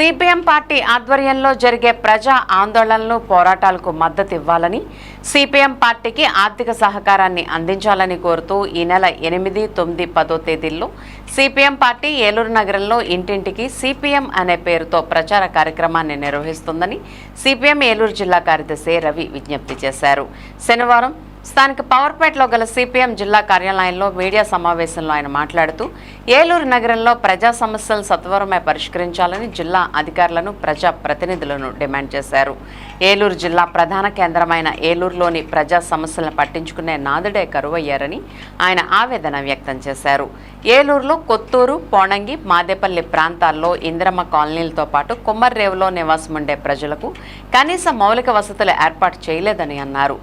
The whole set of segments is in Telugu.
సిపిఎం పార్టీ ఆధ్వర్యంలో జరిగే ప్రజా ఆందోళనలు పోరాటాలకు మద్దతు ఇవ్వాలని సిపిఎం పార్టీకి ఆర్థిక సహకారాన్ని అందించాలని కోరుతూ ఈ నెల ఎనిమిది తొమ్మిది పదో తేదీల్లో సిపిఎం పార్టీ ఏలూరు నగరంలో ఇంటింటికి సిపిఎం అనే పేరుతో ప్రచార కార్యక్రమాన్ని నిర్వహిస్తుందని సిపిఎం ఏలూరు జిల్లా కార్యదర్శి రవి విజ్ఞప్తి చేశారు. శనివారం స్థానిక పవర్పేటలో గల సిపిఎం జిల్లా కార్యాలయంలో మీడియా సమావేశంలో ఆయన మాట్లాడుతూ ఏలూరు నగరంలో ప్రజా సమస్యలు సత్వరమే పరిష్కరించాలని జిల్లా అధికారులను ప్రజా ప్రతినిధులను డిమాండ్ చేశారు. ఏలూరు జిల్లా ప్రధాన కేంద్రమైన ఏలూరులోని ప్రజా సమస్యలను పట్టించుకునే నాదుడే కరువయ్యారని ఆయన ఆవేదన వ్యక్తం చేశారు. ఏలూరులో కొత్తూరు పోణంగి మాదేపల్లి ప్రాంతాల్లో ఇందిరమ్మ కాలనీలతో పాటు కుమ్మర్రేవులో నివాసం ఉండే ప్రజలకు కనీస మౌలిక వసతులు ఏర్పాటు చేయలేదని అన్నారు.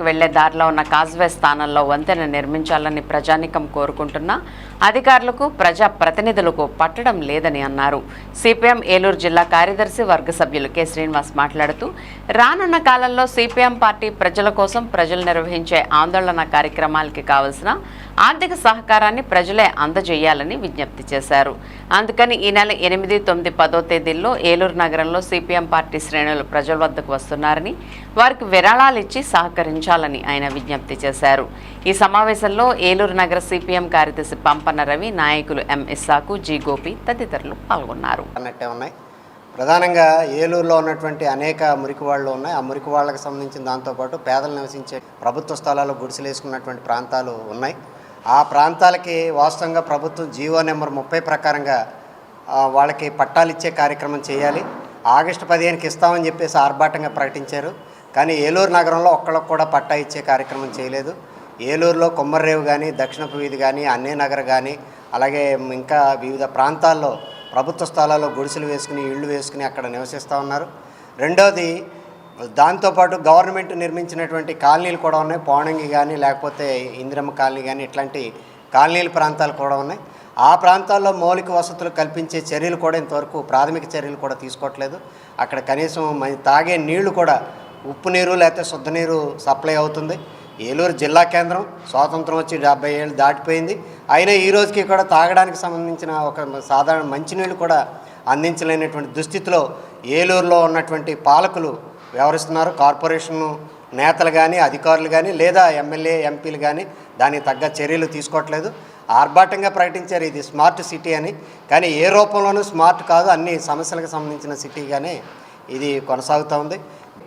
శనివారపేటకు వెళ్ళే దారిలో ఉన్న కాజ్వే స్థానంలో వంతెన నిర్మించాలని ప్రజానికం కోరుకుంటున్నా అధికారులకు ప్రజా ప్రతినిధులకు పట్టడం లేదని అన్నారు. సిపిఎం ఏలూరు జిల్లా కార్యదర్శి వర్గ సభ్యులు కె. శ్రీనివాస్ మాట్లాడుతూ రానున్న కాలంలో సిపిఎం పార్టీ ప్రజల కోసం ప్రజలు నిర్వహించే ఆందోళన కార్యక్రమాలకి కావలసిన ఆర్థిక సహకారాన్ని ప్రజలే అందజేయాలని విజ్ఞప్తి చేశారు. అందుకని ఈ నెల ఎనిమిది తొమ్మిది పదో తేదీల్లో ఏలూరు నగరంలో సిపిఎం పార్టీ శ్రేణులు ప్రజల వద్దకు వస్తున్నారని వారికి విరాళాలు ఇచ్చి ఉంచాలని ఆయన విజ్ఞప్తి చేశారు. ఈ సమావేశంలో ఏలూరు నగర సిపిఎం కార్యదర్శి పంపన్న రవి నాయకులు ఎం ఇస్సాకు జి గోపి తదితరులు పాల్గొన్నారు. అన్నట్టే ఉన్నాయి. ప్రధానంగా ఏలూరులో ఉన్నటువంటి అనేక మురికి వాళ్ళు ఉన్నాయి. ఆ మురికి వాళ్ళకి సంబంధించిన దాంతోపాటు పేదలు నివసించే ప్రభుత్వ స్థలాలు గుడిసెలు వేసుకున్నటువంటి ప్రాంతాలు ఉన్నాయి. ఆ ప్రాంతాలకి వాస్తవంగా ప్రభుత్వం జీవో నెంబర్ ముప్పై ప్రకారంగా వాళ్ళకి పట్టాలు ఇచ్చే కార్యక్రమం చేయాలి. ఆగస్టు పదిహేనుకి ఇస్తామని చెప్పేసి ఆర్భాటంగా ప్రకటించారు. కానీ ఏలూరు నగరంలో ఒక్కళ్ళకు కూడా పట్టా ఇచ్చే కార్యక్రమం చేయలేదు. ఏలూరులో కొమ్మర్రేవు కానీ దక్షిణపు వీధి కానీ అన్నే నగర్ కానీ అలాగే ఇంకా వివిధ ప్రాంతాల్లో ప్రభుత్వ స్థలాల్లో గుడిసెలు వేసుకుని ఇళ్ళు వేసుకుని అక్కడ నివసిస్తూ ఉన్నారు. రెండోది దాంతోపాటు గవర్నమెంట్ నిర్మించినటువంటి కాలనీలు కూడా ఉన్నాయి. పోణంగి కానీ లేకపోతే ఇందిరమ్మ కాలనీ కానీ ఇట్లాంటి కాలనీల ప్రాంతాలు కూడా ఉన్నాయి. ఆ ప్రాంతాల్లో మౌలిక వసతులు కల్పించే చర్యలు కూడా ఇంతవరకు ప్రాథమిక చర్యలు కూడా తీసుకోవట్లేదు. అక్కడ కనీసం తాగే నీళ్ళు కూడా ఉప్పు నీరు లేకపోతే శుద్ధ నీరు సప్లై అవుతుంది. ఏలూరు జిల్లా కేంద్రం స్వాతంత్రం వచ్చి డెబ్బై ఏళ్ళు దాటిపోయింది. అయినా ఈ రోజుకి కూడా తాగడానికి సంబంధించిన ఒక సాధారణ మంచినీళ్ళు కూడా అందించలేనటువంటి దుస్థితిలో ఏలూరులో ఉన్నటువంటి పాలకులు వ్యవహరిస్తున్నారు. కార్పొరేషన్ నేతలు కానీ అధికారులు కానీ లేదా ఎమ్మెల్యే ఎంపీలు కానీ దానికి తగ్గ చర్యలు తీసుకోవట్లేదు. ఆర్భాటంగా ప్రకటించారు ఇది స్మార్ట్ సిటీ అని. కానీ ఏ రూపంలోనూ స్మార్ట్ కాదు. అన్ని సమస్యలకు సంబంధించిన సిటీగానే ఇది కొనసాగుతూ ఉంది.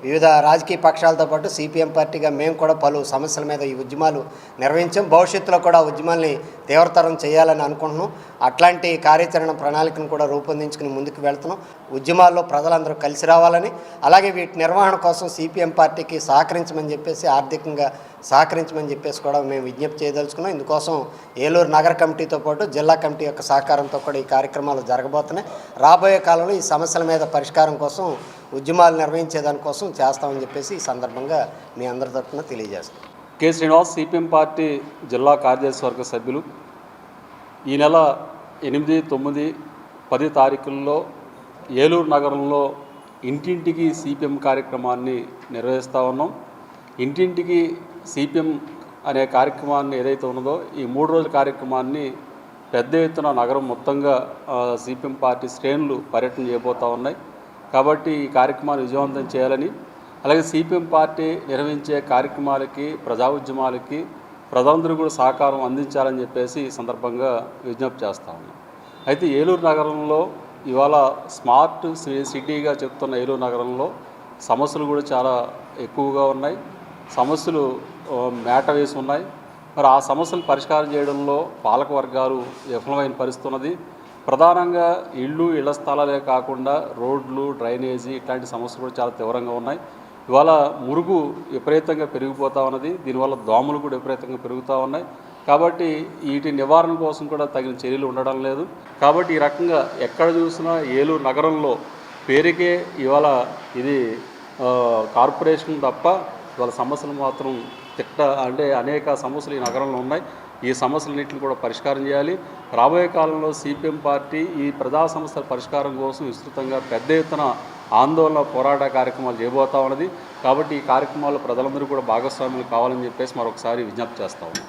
వివిధ రాజకీయ పక్షాలతో పాటు సిపిఎం పార్టీగా మేము కూడా పలు సమస్యల మీద ఈ ఉద్యమాలు నిర్వహించాం. భవిష్యత్తులో కూడా ఉద్యమాల్ని తీవ్రతరం చేయాలని అనుకుంటున్నాం. అట్లాంటి కార్యాచరణ ప్రణాళికను కూడా రూపొందించుకుని ముందుకు వెళ్తున్నాం. ఉద్యమాల్లో ప్రజలందరూ కలిసి రావాలని అలాగే వీటి నిర్వహణ కోసం సిపిఎం పార్టీకి సహకరించమని చెప్పేసి ఆర్థికంగా సహకరించమని చెప్పేసి కూడా మేము విజ్ఞప్తి చేయదలుచుకున్నాం. ఇందుకోసం ఏలూరు నగర కమిటీతో పాటు జిల్లా కమిటీ యొక్క సహకారంతో కూడా ఈ కార్యక్రమాలు జరగబోతున్నాయి. రాబోయే కాలంలో ఈ సమస్యల మీద పరిష్కారం కోసం ఉద్యమాలు నిర్వహించేదానికోసం చేస్తామని చెప్పేసి ఈ సందర్భంగా మీ అందరి తరఫున తెలియజేస్తాం కె శ్రీనివాస్ సిపిఎం పార్టీ జిల్లా కార్యదర్శివర్గ సభ్యులు. ఈ నెల ఎనిమిది తొమ్మిది పది తారీఖుల్లో ఏలూరు నగరంలో ఇంటింటికి సిపిఎం కార్యక్రమాన్ని నిర్వహిస్తూ ఉన్నాం. ఇంటింటికి సిపిఎం అనే కార్యక్రమాన్ని ఏదైతే ఉన్నదో ఈ మూడు రోజుల కార్యక్రమాన్ని పెద్ద ఎత్తున నగరం మొత్తంగా సిపిఎం పార్టీ శ్రేణులు పర్యటన చేయబోతూ ఉన్నాయి. కాబట్టి ఈ కార్యక్రమాన్ని విజయవంతం చేయాలని అలాగే సిపిఎం పార్టీ నిర్వహించే కార్యక్రమాలకి ప్రజా ఉద్యమాలకి ప్రజలందరూ కూడా సహకారం అందించాలని చెప్పేసి ఈ సందర్భంగా విజ్ఞప్తి చేస్తా ఉన్నాం. అయితే ఏలూరు నగరంలో ఇవాళ స్మార్ట్ సి- సిటీగా చెప్తున్న ఏలూరు నగరంలో సమస్యలు కూడా చాలా ఎక్కువగా ఉన్నాయి. సమస్యలు మేట వేసి ఉన్నాయి. మరి ఆ సమస్యలు పరిష్కారం చేయడంలో పాలక వర్గాలు విఫలమైన పరిస్థితి ఉన్నది ప్రధానంగా ఇళ్ళు ఇళ్ళ స్థలాలే కాకుండా రోడ్లు డ్రైనేజీ ఇట్లాంటి సమస్యలు కూడా చాలా తీవ్రంగా ఉన్నాయి. ఇవాళ మురుగు విపరీతంగా పెరిగిపోతూ ఉన్నది. దీనివల్ల దోమలు కూడా విపరీతంగా పెరుగుతూ ఉన్నాయి. కాబట్టి వీటి నివారణ కోసం కూడా తగిన చర్యలు ఉండడం లేదు. కాబట్టి ఈ రకంగా ఎక్కడ చూసినా ఏలూరు నగరంలో పేరుకే ఇవాళ ఇది కార్పొరేషన్ తప్ప ఇవాళ సమస్యలు మాత్రం తిట్ట అంటే అనేక సమస్యలు ఈ నగరంలో ఉన్నాయి. ఈ సమస్యలన్నింటిని కూడా పరిష్కారం చేయాలి. రాబోయే కాలంలో సిపిఎం పార్టీ ఈ ప్రజా సమస్యల పరిష్కారం కోసం విస్తృతంగా పెద్ద ఎత్తున ఆందోళన పోరాట కార్యక్రమాలు చేయబోతా ఉన్నది. కాబట్టి ఈ కార్యక్రమాల్లో ప్రజలందరూ కూడా భాగస్వాములు కావాలని చెప్పేసి మరొకసారి విజ్ఞప్తి చేస్తా ఉన్నాం.